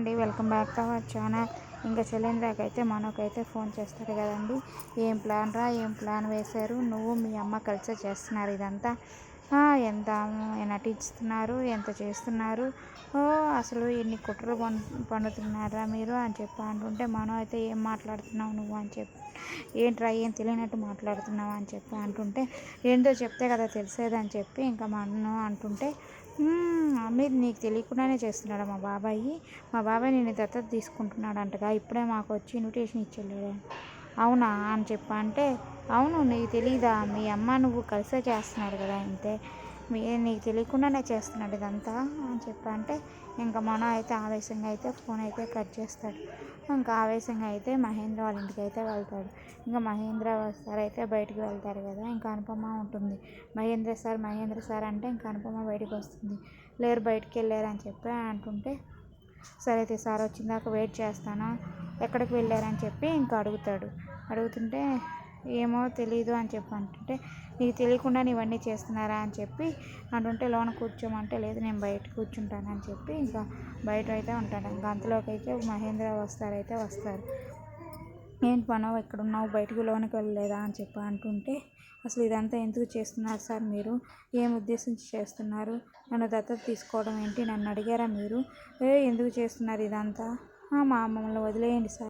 అండి. Welcome back to our channel. ఇంకా శైలేంద్రకి అయితే మనకైతే ఫోన్ చేస్తారు కదండి. ఏం ప్లాన్ రా? ఏం ప్లాన్ వేశారు? నువ్వు మీ అమ్మ కలిసే చేస్తున్నారు ఇదంతా. ఎంత నటిస్తున్నారు? ఎంత చేస్తున్నారు? ఓ అసలు ఎన్ని కుట్రలు పండుతున్నారా మీరు అని చెప్పి అంటుంటే మనం అయితే ఏం మాట్లాడుతున్నావు నువ్వు? అని చెప్పి. ఏంట్రా? ఏం తెలియనట్టు మాట్లాడుతున్నావు? అని చెప్పి అంటుంటే ఏంటో చెప్తే కదా తెలిసేది అని చెప్పి. ఇంకా మనం అంటుంటే మీరు నీకు తెలియకుండానే చేస్తున్నాడు మా బాబాయి? మా బాబాయ్ నేను దత్తత తీసుకుంటున్నాడు అంటగా ఇప్పుడే మాకు వచ్చి ఇన్విటేషన్ ఇచ్చేళ్ళాడు అవునా అని చెప్పా అంటే అవును నీకు తెలీదా? మీ అమ్మ నువ్వు కలిసే చేస్తున్నాడు కదా అంతే మీ నీకు తెలియకుండానే చేస్తున్నాడు ఇదంతా అని చెప్పా అంటే ఇంకా మనం అయితే ఆవేశంగా అయితే ఫోన్ అయితే కట్ చేస్తాడు. ఇంకా ఆవేశంగా అయితే మహేంద్ర వాళ్ళ ఇంటికి అయితే వెళ్తాడు. ఇంకా మహేంద్ర సార్ అయితే బయటికి వెళ్తారు కదా ఇంకా అనుపమ ఉంటుంది. మహేంద్ర సార్ మహేంద్ర సార్ అంటే ఇంకా అనుపమ బయటికి వస్తుంది. లేరు బయటికి వెళ్ళారు అని చెప్పి అంటుంటే సరే అయితే సార్ వచ్చిందాక వెయిట్ చేస్తాను. ఎక్కడికి వెళ్ళారని చెప్పి ఇంకా అడుగుతాడు. అడుగుతుంటే ఏమో తెలీదు అని చెప్పి అంటుంటే నీకు తెలియకుండా ఇవన్నీ చేస్తున్నారా? అని చెప్పి అంటుంటే లోన కూర్చోమంటే లేదు నేను బయట కూర్చుంటానని చెప్పి ఇంకా బయట అయితే ఉంటాను ఇంకా అంతలోకి అయితే మహేంద్ర వస్తారైతే వస్తారు. ఏంటి మనవు ఎక్కడున్నావు? బయటకు లోనికి వెళ్ళలేదా? అని చెప్పి అంటుంటే అసలు ఇదంతా ఎందుకు చేస్తున్నారు సార్ మీరు? ఏం ఉద్దేశించి చేస్తున్నారు? నన్ను దత్తత తీసుకోవడం ఏంటి? నన్ను అడిగారా మీరు? ఎందుకు చేస్తున్నారు ఇదంతా? మా మమ్మల్ని వదిలేయండి సార్.